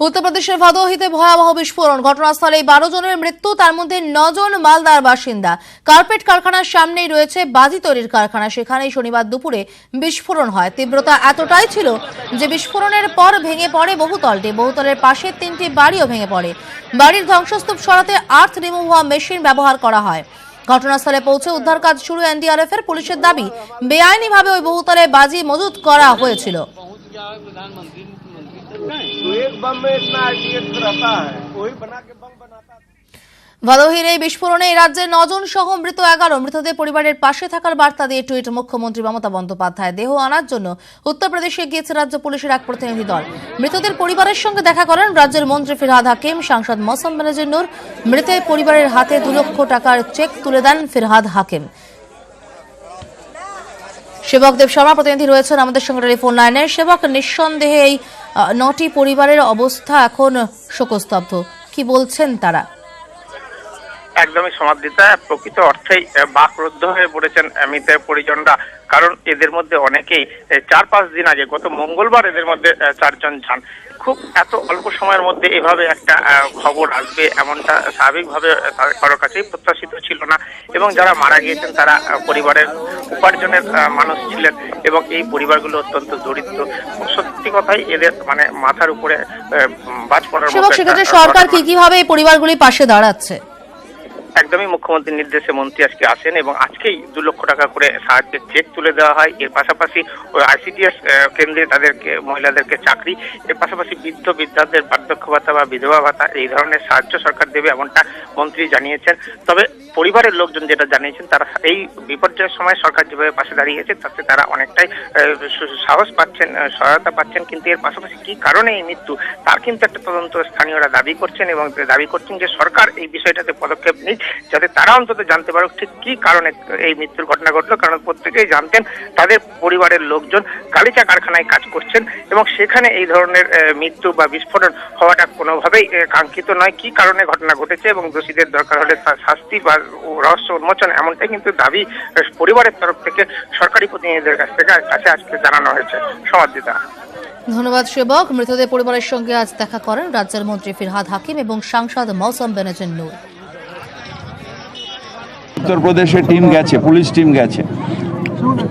উত্তরপ্রদেশের ভাদোহিতে ভয়াবহ বিস্ফোরণ। ঘটনাস্থলে বারো জনের মৃত্যু, তার মধ্যে নজন মালদার বাসিন্দা। কার্পেট কারখানার সামনেই রয়েছে বাজি তৈরির কারখানা। সেখানেই শনিবার দুপুরে বিস্ফোরণ হয়। তীব্রতা এতটাই ছিল যে বিস্ফোরণের পর ভেঙে পড়ে বহুতলটি বহুতলের পাশে তিনটি বাড়িও ভেঙে পড়ে। বাড়ির ধ্বংসস্তূপ সরাতে আর্থ রিমুভ হওয়া মেশিন ব্যবহার করা হয়। ঘটনাস্থলে পৌঁছে উদ্ধার কাজ শুরু এনডিআরএফ এর পুলিশের দাবি। বেআইনিভাবে ওই বহুতলে বাজি মজুত করা হয়েছিল। एक बम में इतना आइडियस रहता है वही बना के बम बनाता है ভাদোহির এই বিস্ফোরণে এই রাজ্যের নজন সহ মৃত এগারো মৃতদের পরিবারের পাশে থাকার বার্তা দিয়ে টুইট মুখ্যমন্ত্রী মমতা বন্দ্যোপাধ্যায় দেহ আনার জন্য উত্তরপ্রদেশে গিয়েছে রাজ্য পুলিশের এক প্রতিনিধি দল মৃতদের পরিবারের সঙ্গে দেখা করেন রাজ্যের মন্ত্রী ফিরহাদ হাকিম সাংসদ মৌসম বেনজির নূর মৃতের পরিবারের হাতে দু লক্ষ টাকার চেক তুলে দেন ফিরহাদ হাকিম সেবক দেব শর্মা প্রতিনিধি রয়েছেন আমাদের সঙ্গে টেলিফোন লাইনে। সেবক, নিঃসন্দেহে এই নটি পরিবারের অবস্থা এখন শোকস্তব্ধ। কি বলছেন তারা? একদমই সমাদৃতা প্রকৃত অর্থেই বাকরুদ্ধ হয়ে পড়েছেন মৃতের পরিজনরা। কারণ এদের মধ্যে অনেকেই চার পাঁচ দিন আগে গত মঙ্গলবার এদের মধ্যে চারজন যান। খুব এত অল্প সময়ের মধ্যে এভাবে একটা খবর আসবে এমনটা স্বাভাবিকভাবে কারোর কাছেই প্রত্যাশিত ছিল না। এবং যারা মারা গিয়েছেন তারা পরিবারের উপার্জনের মানুষ ছিলেন এবং এই পরিবারগুলো অত্যন্ত দরিদ্র। সত্যি কথাই এদের মানে মাথার উপরে বাজ পড়ার সেক্ষেত্রে সরকার কি কীভাবে এই পরিবারগুলির পাশে দাঁড়াচ্ছে? একদমই মুখ্যমন্ত্রীর নির্দেশে মন্ত্রী আজকে আসেন এবং আজকেই দু লক্ষ টাকা করে সাহায্যের চেক তুলে দেওয়া হয়। এর পাশাপাশি ওই আইসিডিএস কেন্দ্রে তাদেরকে, মহিলাদেরকে চাকরি, এর পাশাপাশি বৃদ্ধ বৃদ্ধাদের বার্ধক্য ভাতা বা বিধবা ভাতা, এই ধরনের সাহায্য সরকার দেবে এমনটা মন্ত্রী জানিয়েছেন। তবে পরিবারের লোকজন যেটা জানিয়েছেন, তারা এই বিপর্যয়ের সময় সরকার যেভাবে পাশে দাঁড়িয়েছে, তাতে তারা অনেকটাই সাহস পাচ্ছেন সহায়তা পাচ্ছেন, কিন্তু এর পাশাপাশি কি কারণে এই মৃত্যু? তার কিন্তু একটা তদন্ত স্থানীয়রা দাবি করছেন এবং দাবি করছেন যে সরকার এই বিষয়টাতে পদক্ষেপ নিক, যাতে তারা অন্তত জানতে পারুক ঠিক কি কারণে এই মৃত্যুর ঘটনা ঘটলো, কারণ প্রত্যেকেই জানতেন তাদের পরিবারের লোকজন গালিচা কারখানায় কাজ করছেন এবং সেখানে এই ধরনের মৃত্যু বা বিস্ফোরণ হওয়াটা কোনোভাবেই কাঙ্ক্ষিত নয়, কি কারণে ঘটনা ঘটেছে এবং দোষীদের দরকার হলে শাস্তি বা রহস্য উন্মোচন এমনটাই কিন্তু দাবি পরিবারের তরফ থেকে সরকারি প্রতিনিধিদের কাছ থেকে কাছে আজকে জানানো হয়েছে। সমাদিতা। ধন্যবাদ সেবক। মৃতদের পরিবারের সঙ্গে আজ দেখা করেন রাজ্যের মন্ত্রী ফিরহাদ হাকিম এবং সাংসদ মৌসম বেনজির নূর। উত্তরপ্রদেশে টিম গেছে পুলিশ টিম গেছে।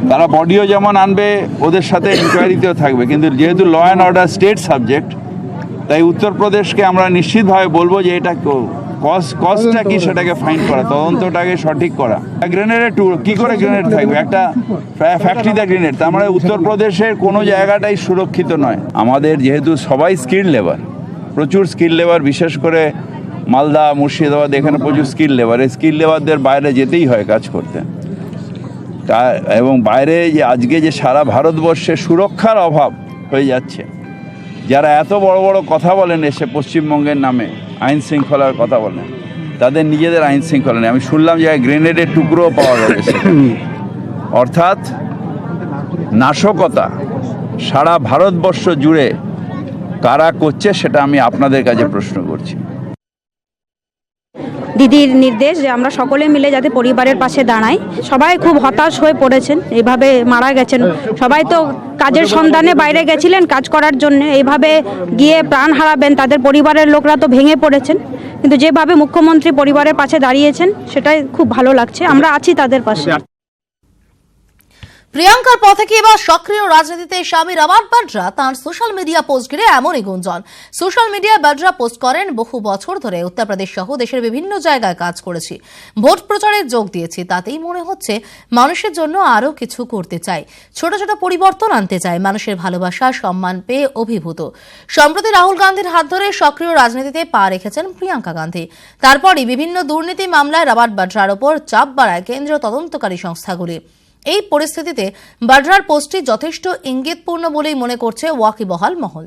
তারা বডিও যেমন আনবে ওদের সাথে ইনকোয়ারিতেও থাকবে। কিন্তু যেহেতু law and order state subject তাই উত্তরপ্রদেশকে আমরা নিশ্চিতভাবে বলব যে এটা কস কস্টটা কি সেটাকে ফাইন করা, তদন্তটাকে সঠিক করা। গ্রেনেডের টু কী করে গ্রেনেড থাকবে? একটা ফ্যাক্টরিতে গ্রেনেড তার মানে উত্তরপ্রদেশের কোনো জায়গাটাই সুরক্ষিত নয়। আমাদের যেহেতু সবাই স্কিল লেবার প্রচুর স্কিল লেবার বিশেষ করে মালদা, মুর্শিদাবাদ, এখানে প্রচুর স্কিল লেবার এই স্কিল লেবারদের বাইরে যেতেই হয় কাজ করতে। এবং বাইরে যে, আজকে যে সারা ভারতবর্ষে সুরক্ষার অভাব হয়ে যাচ্ছে যারা এত বড় বড় কথা বলেন এসে পশ্চিমবঙ্গের নামে আইন শৃঙ্খলার কথা বলেন, তাদের নিজেদের আইন শৃঙ্খলা নেই। আমি শুনলাম যে গ্রেনেডের টুকরো পাওয়া গেছে অর্থাৎ নাশকতা সারা ভারতবর্ষ জুড়ে কারা করছে সেটা আমি আপনাদের কাছে প্রশ্ন করছি। দিদির নির্দেশ যে আমরা সকলে মিলে যাতে পরিবারের পাশে দাঁড়াই। সবাই খুব হতাশ হয়ে পড়েছেন এভাবে মারা গেছেন। সবাই তো কাজের সন্ধানে বাইরে গেছিলেন কাজ করার জন্য, এইভাবে গিয়ে প্রাণ হারাবেন, তাদের পরিবারের লোকরা তো ভেঙে পড়েছেন। কিন্তু যেভাবে মুখ্যমন্ত্রী পরিবারের পাশে দাঁড়িয়েছেন, সেটাই খুব ভালো লাগছে। আমরা আছি তাদের পাশে। প্রিয়াঙ্কার পথে কি এবার সক্রিয় রাজনীতিতে স্বামী রবার্ট বাড্রা? তাঁর সোশ্যাল মিডিয়া পোস্ট ঘিরে এমনই গুঞ্জন। সোশ্যাল মিডিয়ায় বাড্রা পোস্ট করেন, বহু বছর ধরে উত্তরপ্রদেশ সহ দেশের বিভিন্ন জায়গায় কাজ করেছি। ভোট প্রচারে যোগ দিয়েছি, তাতেই মনে হচ্ছে মানুষের জন্য আরও কিছু করতে চাই। ছোট ছোট পরিবর্তন আনতে চাই, মানুষের ভালোবাসা, সম্মান পেয়ে অভিভূত। সম্প্রতি রাহুল গান্ধীর হাত ধরে সক্রিয় রাজনীতিতে পা রেখেছেন প্রিয়াঙ্কা গান্ধী। তারপরই বিভিন্ন দুর্নীতি মামলায় রবার্ট বাড্রার ওপর চাপ বাড়ায় কেন্দ্রীয় তদন্তকারী সংস্থাগুলি। এই পরিস্থিতিতে বাড্রার পোস্টটি যথেষ্ট ইঙ্গিতপূর্ণ বলেই মনে করছে ওয়াকিবহাল মহল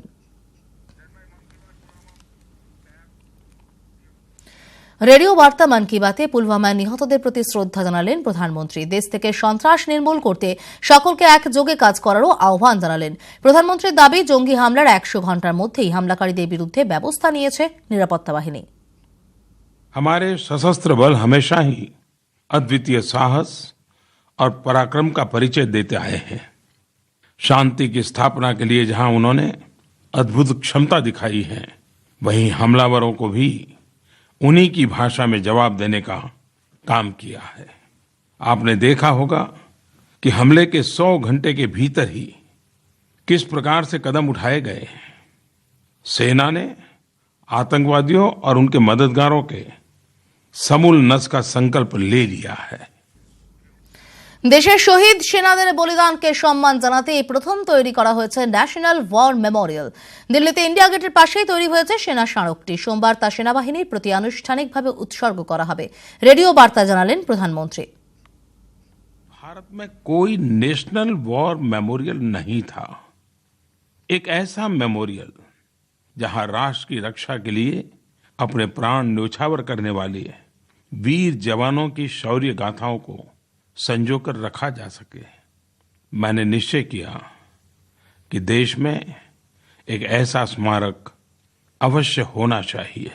রেডিও বার্তা মান কি বাতে পুলওয়ামায় নিহতদের প্রতি শ্রদ্ধা জানালেন প্রধানমন্ত্রী দেশ থেকে সন্ত্রাস নির্মূল করতে সকলকে একযোগে কাজ করারও আহ্বান জানালেন প্রধানমন্ত্রীর দাবি জঙ্গি হামলার একশো ঘন্টার মধ্যেই হামলাকারীদের বিরুদ্ধে ব্যবস্থা নিয়েছে নিরাপত্তা বাহিনী हमारे सशस्त्र बल हमेशा ही अद्वितीय साहस और पराक्रम का परिचय देते आए हैं। शांति की स्थापना के लिए जहाँ उन्होंने अद्भुत क्षमता दिखाई है, वहीं हमलावरों को भी उन्हीं की भाषा में जवाब देने का काम किया है। आपने देखा होगा कि हमले के 100 घंटे के भीतर ही किस प्रकार से कदम उठाए गए हैं। सेना ने आतंकवादियों और उनके मददगारों के समूल नस का संकल्प ले लिया है। দেশের শহীদ সেনাদের বলিদানকে সম্মান জানাতে এই প্রথম তৈরি করা হয়েছে ন্যাশনাল ওয়ার মেমোরিয়াল দিল্লিতে ইন্ডিয়া গেটের পাশেই তৈরি হয়েছে সেনা স্মারকটি সোমবার তা সেনাবাহিনীর প্রতি আনুষ্ঠানিকভাবে উৎসর্গ করা হবে রেডিও বার্তা জানালেন প্রধানমন্ত্রী भारत में कोई नेशनल वॉर मेमोरियल नहीं था एक ऐसा मेमोरियल जहां राष्ट्र की रक्षा के लिए अपने प्राण न्यौछावर करने वाले वीर जवानों की शौर्य गाथाओं को संजोकर रखा जा सके। मैंने निश्चय किया कि देश में एक ऐसा स्मारक अवश्य होना चाहिए।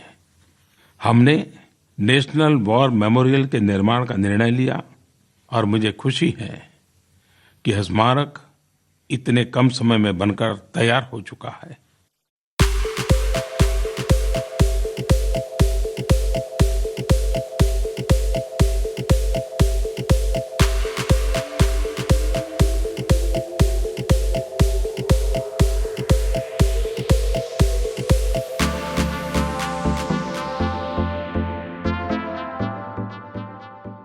हमने नेशनल वॉर मेमोरियल के निर्माण का निर्णय लिया और मुझे खुशी है कि यह स्मारक इतने कम समय में बनकर तैयार हो चुका है।